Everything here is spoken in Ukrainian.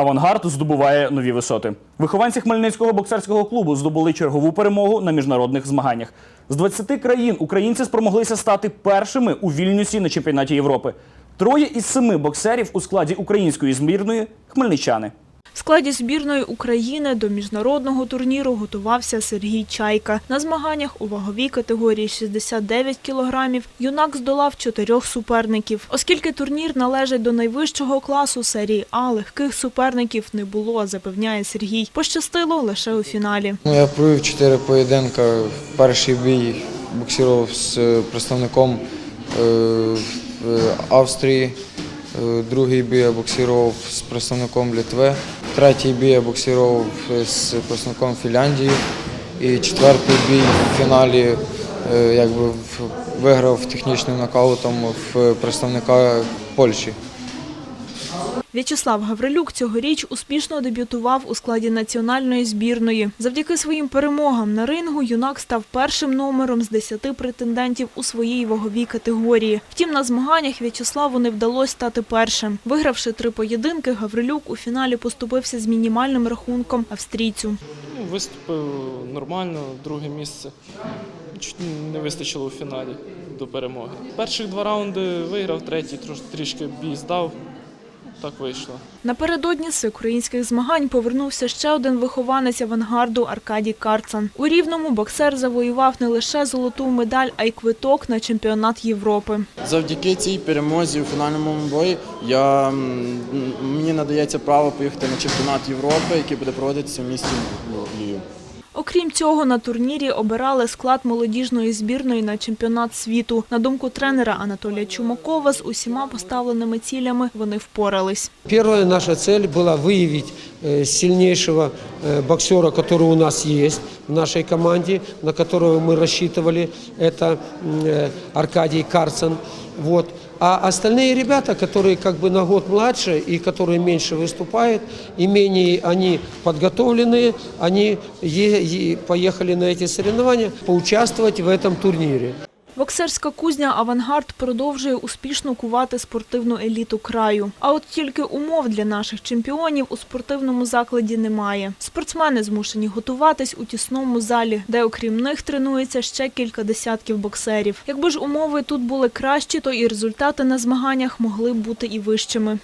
Авангард здобуває нові висоти. Вихованці Хмельницького боксерського клубу здобули чергову перемогу на міжнародних змаганнях. З 20 країн українці спромоглися стати першими у Вільнюсі на чемпіонаті Європи. Троє із семи боксерів у складі української збірної хмельничани. Складі збірної України до міжнародного турніру готувався Сергій Чайка. На змаганнях у ваговій категорії 69 кілограмів юнак здолав чотирьох суперників. Оскільки турнір належить до найвищого класу серії А, легких суперників не було, запевняє Сергій. Пощастило лише у фіналі. Ну, я провів чотири поєдинка. Перший бій боксував з е, представником е, Австрії. Е, Другий бій я боксував з представником Литви. Третій бій я боксував з представником Фінляндії. І четвертий бій в фіналі е, якби виграв технічним нокаутом в представника Польщі. В'ячеслав Гаврилюк цьогоріч успішно дебютував у складі національної збірної. Завдяки своїм перемогам на рингу юнак став першим номером з 10 претендентів у своїй ваговій категорії. Втім, на змаганнях В'ячеславу не вдалося стати першим. Вигравши три поєдинки, Гаврилюк у фіналі поступився з мінімальним рахунком австрійцю. Ну, Виступив нормально, друге місце. Чуть не вистачило у фіналі до перемоги. Перших два раунди виграв, третій трішки бій здав. Так вийшло. Напередодні з українських змагань повернувся ще один вихованець авангарду Аркадій Карцан. У Рівному боксер завоював не лише золоту медаль, а й квиток на чемпіонат Європи. Завдяки цій перемозі у фінальному бої я, мені надається право поїхати на чемпіонат Європи, який буде проводитися в місті Львів. Окрім цього, на турнірі обирали склад молодіжної збірної на чемпіонат світу. На думку тренера Анатолія Чумакова, з усіма поставленими цілями вони впорались. Первая наша цель была выявить э, сильнейшего э, боксера, который у нас есть в нашей команде, на которого мы рассчитывали. Это м, э, Аркадий Карцен. Вот. А остальные ребята, которые как бы на год младше и которые меньше выступают, и менее они подготовленные, они е- е- поехали на эти соревнования поучаствовать в этом турнире. Боксерська кузня «Авангард» продовжує успішно кувати спортивну еліту краю. А от тільки умов для наших чемпіонів у спортивному закладі немає. Спортсмени змушені готуватись у тісному залі, де окрім них тренується ще кілька десятків боксерів. Якби ж умови тут були кращі, то і результати на змаганнях могли б бути і вищими.